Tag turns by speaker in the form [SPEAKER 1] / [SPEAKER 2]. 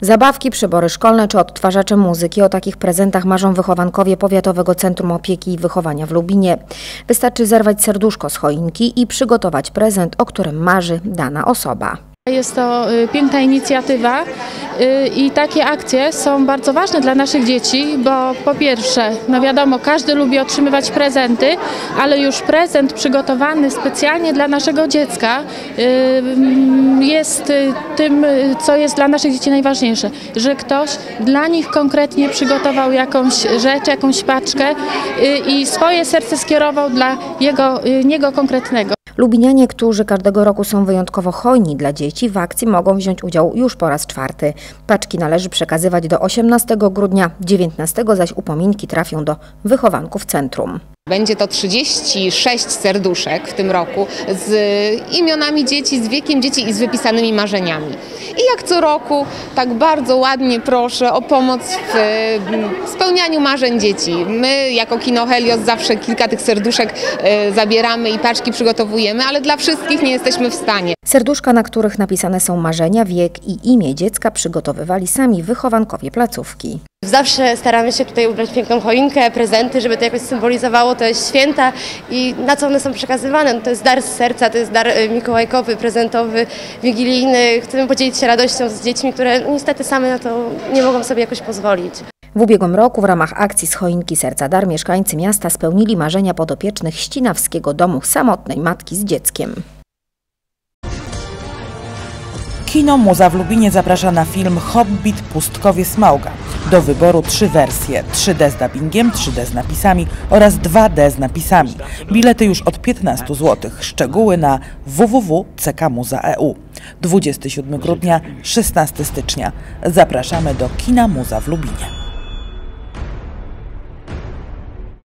[SPEAKER 1] Zabawki, przybory szkolne czy odtwarzacze muzyki. O takich prezentach marzą wychowankowie Powiatowego Centrum Opieki i Wychowania w Lubinie. Wystarczy zerwać serduszko z choinki i przygotować prezent, o którym marzy dana osoba.
[SPEAKER 2] Jest to y, piękna inicjatywa i takie akcje są bardzo ważne dla naszych dzieci, bo po pierwsze, no wiadomo, każdy lubi otrzymywać prezenty, ale już prezent przygotowany specjalnie dla naszego dziecka y, jest y, tym, y, co jest dla naszych dzieci najważniejsze, że ktoś dla nich konkretnie przygotował jakąś rzecz, jakąś paczkę y, i swoje serce skierował dla jego, y, niego konkretnego.
[SPEAKER 1] Lubinianie, którzy każdego roku są wyjątkowo hojni dla dzieci, w akcji mogą wziąć udział już po raz czwarty. Paczki należy przekazywać do 18 grudnia, 19 zaś upominki trafią do wychowanków centrum.
[SPEAKER 3] Będzie to 36 serduszek w tym roku z imionami dzieci, z wiekiem dzieci i z wypisanymi marzeniami. I jak co roku, tak bardzo ładnie proszę o pomoc w spełnianiu marzeń dzieci. My jako Kino Helios zawsze kilka tych serduszek e, zabieramy i paczki przygotowujemy, ale dla wszystkich nie jesteśmy w stanie.
[SPEAKER 1] Serduszka, na których napisane są marzenia, wiek i imię dziecka przygotowywali sami wychowankowie placówki.
[SPEAKER 4] Zawsze staramy się tutaj ubrać piękną choinkę, prezenty, żeby to jakoś symbolizowało te święta i na co one są przekazywane. No to jest dar z serca, to jest dar y, mikołajkowy, prezentowy, wigilijny. Chcemy podzielić się radością z dziećmi, które niestety same na to nie mogą sobie jakoś pozwolić.
[SPEAKER 1] W ubiegłym roku w ramach akcji z choinki Serca Dar mieszkańcy miasta spełnili marzenia podopiecznych Ścinawskiego Domu Samotnej Matki z Dzieckiem.
[SPEAKER 5] Kino Muza w Lubinie zaprasza na film Hobbit Pustkowie Smauga. Do wyboru trzy wersje: 3D z dubbingiem, 3D z napisami oraz 2D z napisami. Bilety już od 15 zł. Szczegóły na www.ckmuza.eu. 27 grudnia, 16 stycznia. Zapraszamy do Kina Muza w Lubinie.